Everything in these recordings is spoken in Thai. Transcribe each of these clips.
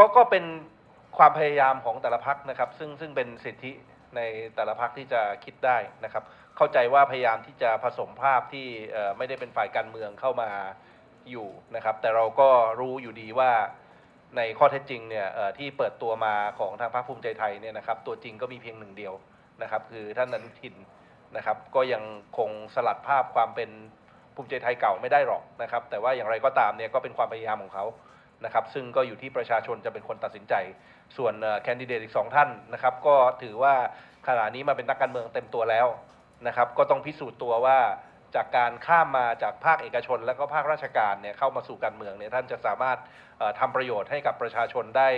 ก็ก็เป็นความพยายามของแต่ละพักนะครับ ซึ่งซึ่งเป็นสิทธิในแต่ละพักที่จะคิดได้นะครับ เข้าใจว่าพยายามที่จะผสมภาพที่ไม่ได้เป็นฝ่ายการเมืองเข้ามาอยู่นะครับ แต่เราก็รู้อยู่ดีว่าในข้อเท็จจริงเนี่ยที่เปิดตัวมาของทางพรรคภูมิใจไทยเนี่ยนะครับ ตัวจริงก็มีเพียงหนึ่งเดียวนะครับ คือท่านอนุทินนะครับ ก็ยังคงสลัดภาพความเป็นภูมิใจไทยเก่าไม่ได้หรอกนะครับ แต่ว่าอย่างไรก็ตามเนี่ยก็เป็นความพยายามของเขา นะครับซึ่งก็อยู่ที่ประชาชนจะเป็นคนตัดสินใจ ส่วนแคนดิเดตอีกสองท่านนะครับก็ถือว่าขณะนี้มาเป็นนักการเมืองเต็มตัวแล้วนะครับก็ต้องพิสูจน์ตัวว่าจากการข้ามมาจากภาคเอกชน และก็ภาคราชการเนี่ยเข้ามาสู่การเมืองเนี่ยท่านจะสามารถเอ่อทำประโยชน์ให้กับประชาชนได้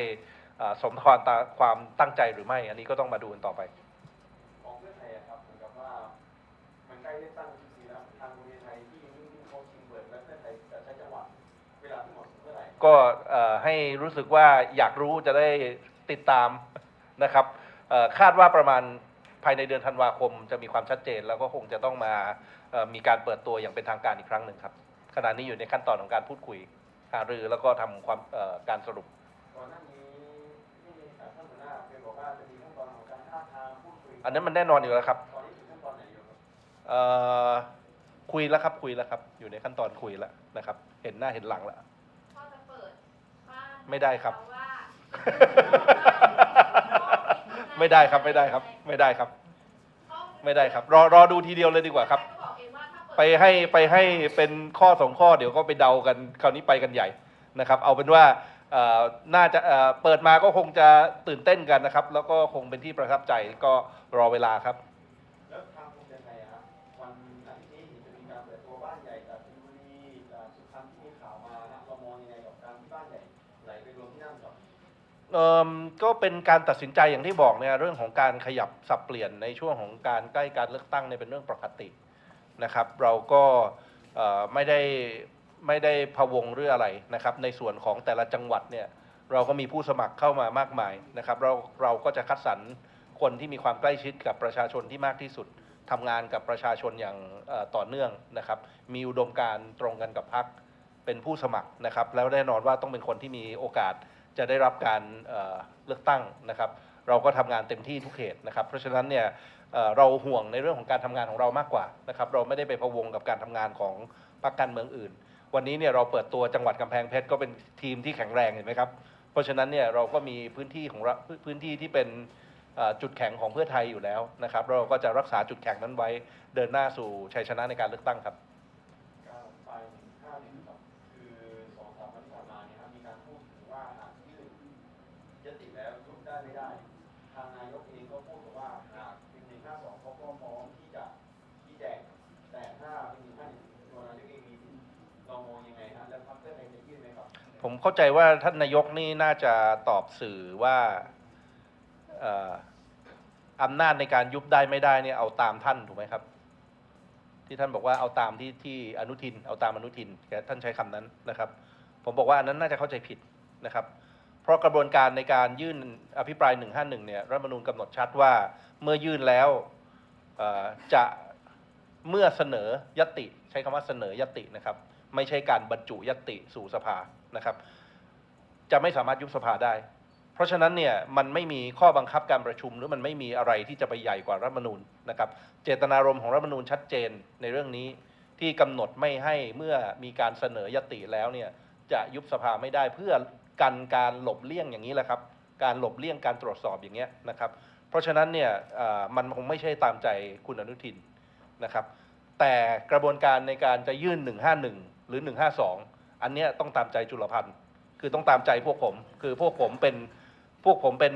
สมความตาความตั้งใจหรือไม่ อันนี้ก็ต้องมาดูกันต่อไปของเพื่อไทยครับเหมือนกับว่ามันใกล้เลือกตั้งทุกทีแล้วทางภูมิใจไทยที่ ก็เอ่อให้รู้สึกว่าอยากรู้จะได้ติดตามนะครับเอ่อคาดว่าประมาณภายในเดือนธันวาคมจะมีความชัดเจน แล้วก็คงจะต้องมาเอ่อมีการเปิดตัวอย่างเป็นทางการอีกครั้งหนึ่งครับขณะนี้อยู่ในขั้นตอนของการพูดคุยหารือแล้วก็ทำความเอ่อการสรุปก่อนหน้านี้ที่ท่านหัวหน้าเคยบอกว่าจะมีขั้นตอนของการท้าบทามพูดคุยอันนั้นมันแน่นอนอยู่แล้วครับตอนนี้ถึงขั้นตอนไหนอยู่ครับเอ่อคุยแล้วครับคุยแล้วครับ อยู่ในขั้นตอนคุยแล้วนะครับ เห็นหน้าเห็นหลังแล้ว พ่อจะเปิดบ้าน ไม่ได้ครับเพาะว่าไม่ได้ครับไม่ได้ครับ ไม่ได้ครับ ไม่ได้ครับ รอรอดูทีเดียวเลยดีกว่าครับก็บอกเองว่าถ้าเดไปให้ไปให้เป็นข้อสองข้อเดี๋ยวก็ไปเดากันคราวนี้ไปกันใหญ่นะครับ เอาเป็นว่าเอ่อน่าจะเอ่อเปิดมาก็คงจะตื่นเต้นกันนะครับ แล้วก็คงเป็นที่ประทับใจก็รอเวลาครับแล้วทางภูมิใจไทยอะครับวันอาทิตย์นี้จะมีการเปิดตัวบ้านใหญ่จากชลบุรีจากสุพรรณที่มีข่าวมานะเรามองยังไงกับการที่บ้านใหญ่ ไหลไปรวมที่นั่นก่อนเอ่มก็เป็นการตัดสินใจอย่างที่บอกเนี่ยเรื่องของการขยับสับเปลี่ยนในช่วงของการใกล้การเลือกตั้งเนี่ยเป็นเรื่องปกตินะครับ เราก็ไม่ได้ไม่ได้พะวงเรื่องอะไรนะครับ ในส่วนของแต่ละจังหวัดเนี่ยเราก็มีผู้สมัครเข้ามามากมายนะครับ เราเราก็จะคัดสรรคนที่มีความใกล้ชิดกับประชาชนที่มากที่สุดทำงานกับประชาชนอย่างต่อเนื่องนะครับ มีอุดมการณ์ตรงกันกับพรรค เป็นผู้สมัครนะครับ แล้วแน่นอนว่าต้องเป็นคนที่มีโอกาสจะได้รับการเเลือกตั้งนะครับ เราก็ทำงานเต็มที่ทุกเขตนะครับ เพราะฉะนั้นเนี่ยเเราห่วงในเรื่องของการทำงานของเรามากกว่านะครับ เราไม่ได้ไปพะวงกับการทำงานของพรรคการเมืองอื่น วันนี้เนี่ยเราเปิดตัวจังหวัดกำแพงเพชรก็เป็นทีมที่แข็งแรงเห็นไหมครับ เพราะฉะนั้นเนี่ยเราก็มีพื้นที่ของพื้นที่ที่เป็นจุดแข็งของเพื่อไทยอยู่แล้วนะครับ เราก็จะรักษาจุดแข็งนั้นไว้เดินหน้าสู่ชัยชนะในการเลือกตั้งครับ การไปห้าหนึ่งครับคือสองสามวันที่ผ่านมาเนี่ยครับมีการพูดถึงว่าหากยื่นยติแล้วยุบได้ไม่ได้ ทางนายกเองก็พูดว่าหากเป็นหนึ่งห้าสองเขาก็พร้อมที่จะชี้แจงแต่ถ้าเป็นหนึ่งห้าหนึ่งตัวนายกเองมีสิทธิ์เรามองยังไงฮะแล้วพรรคเพื่อไทยจะยื่นไหมครับ ผมเข้าใจว่าท่านนายกนี่น่าจะตอบสื่อว่าอำนาจในการยุบได้ไม่ได้เนี่ยเอาตามท่านถูกไหมครับ ที่ท่านบอกว่าเอาตามที่ที่อนุทิน เอาตามอนุทินแกท่านใช้คำนั้นนะครับ ผมบอกว่าอันนั้นน่าจะเข้าใจผิดนะครับ เพราะกระบวนการในการยื่นอภิปราย 151 เนี่ยรัฐมนูญกำหนดชัดว่าเมื่อยื่นแล้วจะเมื่อเสนอยติใช้คำว่าเสนอยตินะครับ ไม่ใช่การบรรจุยติสู่สภานะครับ จะไม่สามารถยุบสภาได้ เพราะฉะนั้นเนี่ยมันไม่มีข้อบังคับการประชุม หรือมันไม่มีอะไรที่จะไปใหญ่กว่ารัฐมนูญนะครับ เจตนารมณ์ของรัฐมนูญชัดเจนในเรื่องนี้ที่กำหนดไม่ให้เมื่อมีการเสนอยติแล้วเนี่ยจะยุบสภาไม่ได้เพื่อ กันการหลบเลี่ยงอย่างนี้แหละครับ การหลบเลี่ยงการตรวจสอบอย่างเงี้ยนะครับ เพราะฉะนั้นเนี่ยมันคงไม่ใช่ตามใจคุณอนุทินนะครับ แต่กระบวนการในการจะยื่น 151 หรือ 152 อันเนี้ยต้องตามใจจุลพันธ์คือต้องตามใจพวกผม คือพวกผมเป็นพวกผมเป็น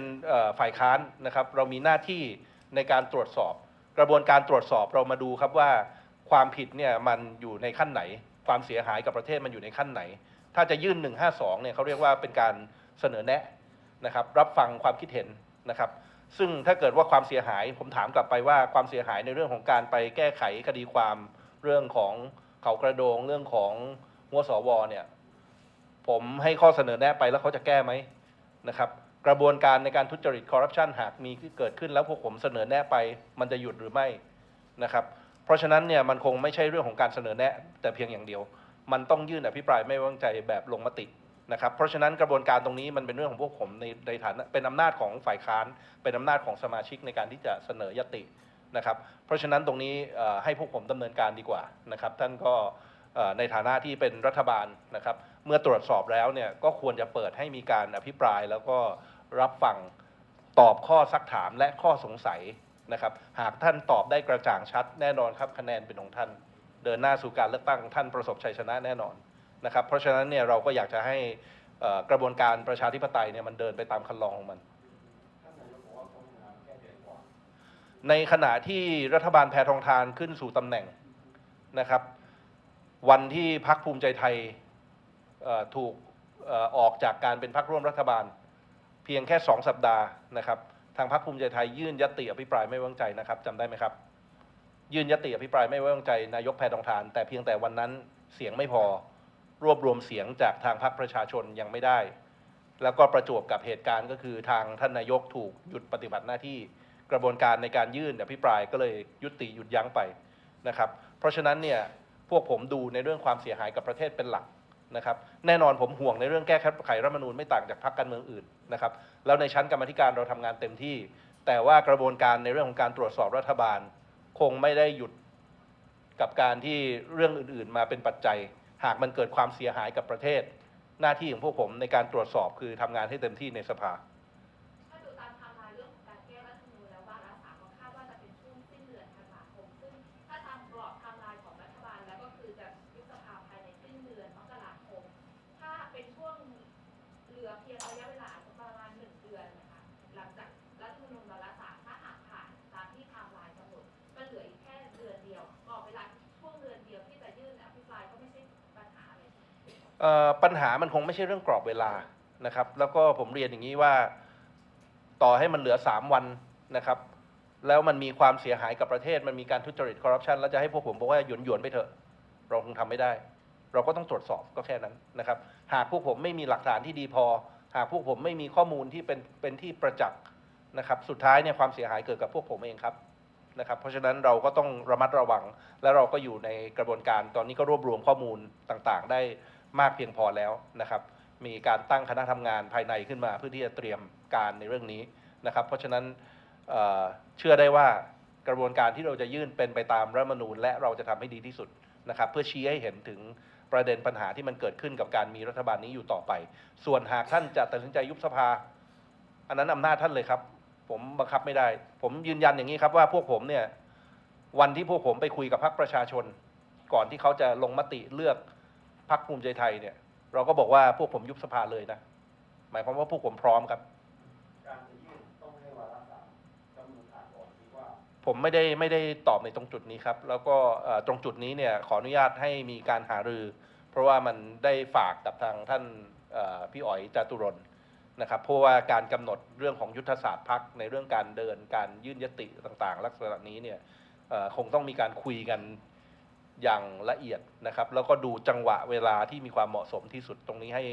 ฝ่ายค้านนะครับ เรามีหน้าที่ในการตรวจสอบ กระบวนการตรวจสอบเรามาดูครับว่าความผิดเนี่ยมันอยู่ในขั้นไหน ความเสียหายกับประเทศมันอยู่ในขั้นไหน ถ้าจะยื่น 152 เนี่ยเขาเรียกว่าเป็นการเสนอแนะนะครับรับฟังความคิดเห็นนะครับ ซึ่งถ้าเกิดว่าความเสียหายผมถามกลับไปว่าความเสียหายในเรื่องของการไปแก้ไขคดีความเรื่องของเขากระโดงเรื่องของงัวสวเนี่ยผมให้ข้อเสนอแนะไปแล้วเขาจะแก้ไหมนะครับ กระบวนการในการทุจริตคอร์รัปชันหากมีเกิดขึ้นแล้วพวกผมเสนอแนะไป มันจะหยุดหรือไม่นะครับ เพราะฉะนั้นเนี่ยมันคงไม่ใช่เรื่องของการเสนอแนะแต่เพียงอย่างเดียว มันต้องยื่นอภิปรายไม่ไว้วางใจแบบลงมตินะครับ เพราะฉะนั้นกระบวนการตรงนี้มันเป็นเรื่องของพวกผมในในฐานะเป็นอำนาจของฝ่ายค้าน เป็นอำนาจของสมาชิกในการที่จะเสนอยตินะครับ เพราะฉะนั้นตรงนี้ให้พวกผมดำเนินการดีกว่านะครับ ท่านก็ในฐานะที่เป็นรัฐบาลนะครับ เมื่อตรวจสอบแล้วเนี่ยก็ควรจะเปิดให้มีการอภิปราย แล้วก็รับฟังตอบข้อซักถามและข้อสงสัยนะครับ หากท่านตอบได้กระจ่างชัดแน่นอนครับคะแนนเป็นของท่าน เดินหน้าสู่การเลือกตั้งท่านประสบชัยชนะแน่นอนนะครับ เพราะฉะนั้นเนี่ยเราก็อยากจะให้กระบวนการประชาธิปไตยเนี่ยมันเดินไปตามคันลองของมัน ในขณะที่รัฐบาลแพทองทานขึ้นสู่ตำแหน่งนะครับ วันที่พักภูมิใจไทยถูกออกจากการเป็นพักร่วมรัฐบาล เพียงแค่สองสัปดาห์นะครับ ทางพักภูมิใจไทยยื่นยติอภิปรายไม่ไว้วางใจนะครับจำได้ไหมครับ ยื่นยติอภิปรายไม่ไว้วางใจนายกแพทองทาน แต่เพียงแต่วันนั้นเสียงไม่พอ รวบรวมเสียงจากทางพรรคประชาชนยังไม่ได้ แล้วก็ประจวบกับเหตุการณ์ก็คือทางท่านนายกถูกหยุดปฏิบัติหน้าที่กระบวนการในการยื่นอภิปรายก็เลยยุติหยุดยั้งไปนะครับ เพราะฉะนั้นเนี่ยพวกผมดูในเรื่องความเสียหายกับประเทศเป็นหลักนะครับแน่นอนผมห่วงในเรื่องแก้ไขรัฐธรรมนูญไม่ต่างจากพรรคการเมืองอื่นนะครับแล้วในชั้นกรรมธิการเราทำงานเต็มที่ แต่ว่ากระบวนการในเรื่องของการตรวจสอบรัฐบาล คงไม่ได้หยุดกับการที่เรื่องอื่นๆ มาเป็นปัจจัย หากมันเกิดความเสียหายกับประเทศ หน้าที่ของพวกผมในการตรวจสอบคือทำงานให้เต็มที่ในสภาถ้าดูตามไทม์ไลน์เรื่องของการแก้รัฐธรรมนูญแล้ววาระสามก็คาดว่าจะเป็นช่วงสิ้นเดือนธันวาคมซึ่งถ้าตามกรอบไทม์ไลน์ของรัฐบาลแล้วก็คือจะยุบสภาภายในสิ้นเดือนมกราคม ถ้าเป็นช่วงเหลือเพียงระยะเวลา ปัญหามันคงไม่ใช่เรื่องกรอบเวลานะครับ แล้วก็ผมเรียนอย่างนี้ว่าต่อให้มันเหลือ 3 วันนะครับ แล้วมันมีความเสียหายกับประเทศ มันมีการทุจริตคอร์รัปชันแล้วจะให้พวกผมบอกว่าหยวนหยวนไปเถอะเราคงทำไม่ได้ เราก็ต้องตรวจสอบก็แค่นั้นนะครับ หากพวกผมไม่มีหลักฐานที่ดีพอ หากพวกผมไม่มีข้อมูลที่เป็นเป็นที่ประจักษ์นะครับ สุดท้ายเนี่ยความเสียหายเกิดกับพวกผมเองครับนะครับเพราะฉะนั้นเราก็ต้องระมัดระวัง และเราก็อยู่ในกระบวนการตอนนี้ก็รวบรวมข้อมูลต่างๆ ได้ มากเพียงพอแล้วนะครับ มีการตั้งคณะทำงานภายในขึ้นมา เพื่อที่จะเตรียมการในเรื่องนี้นะครับ เพราะฉะนั้นเเชื่อได้ว่ากระบวนการที่เราจะยื่นเป็นไปตามรัฐมนูญ และเราจะทำให้ดีที่สุดนะครับ เพื่อชี้ให้เห็นถึงประเด็นปัญหาที่มันเกิดขึ้นกับการมีรัฐบาลนี้อยู่ต่อไป ส่วนหากท่านจะตัดสินใจยุบสภา อันนั้นอำนาจท่านเลยครับ ผมบังคับไม่ได้ ผมยืนยันอย่างนี้ครับว่าพวกผมเนี่ยวันที่พวกผมไปคุยกับพรรคประชาชน ก่อนที่เขาจะลงมติเลือก พรรคภูมิใจไทยเนี่ย เราก็บอกว่าพวกผมยุบสภาเลยนะ หมายความว่าพวกผมพร้อมครับ การจะยื่นต้องให้วาระสามจำนวนผ่านก่อนดีกว่า ผมไม่ได้ไม่ได้ตอบในตรงจุดนี้ครับ แล้วก็ตรงจุดนี้เนี่ยขออนุญาตให้มีการหารือ เพราะว่ามันได้ฝากกับทางท่านพี่อ๋อยจตุรนนะครับเพราะว่าการกำหนดเรื่องของยุทธศาสตร์พักในเรื่องการเดินการยื่นยติต่างๆ ลักษณะนี้เนี่ยคงต้องมีการคุยกัน อย่างละเอียดนะครับ แล้วก็ดูจังหวะเวลาที่มีความเหมาะสมที่สุดตรงนี้ให้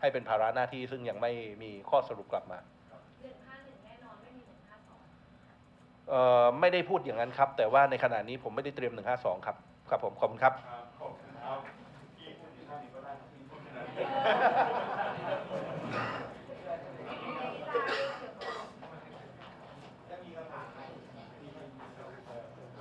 ให้เป็นภาระหน้าที่ซึ่งยังไม่มีข้อสรุปกลับมาหนึ่งห้าหนึ่งแน่นอนไม่มีหนึ่งห้าสองเอ่อไม่ได้พูดอย่างนั้นครับ แต่ว่าในขณะนี้ผมไม่ได้เตรียม152ครับครับผมขอบคุณครับ ครับขอบคุณครับพี่พูดถึงท่านนี้ก็ได้ครับพี่พูดแค่นั้น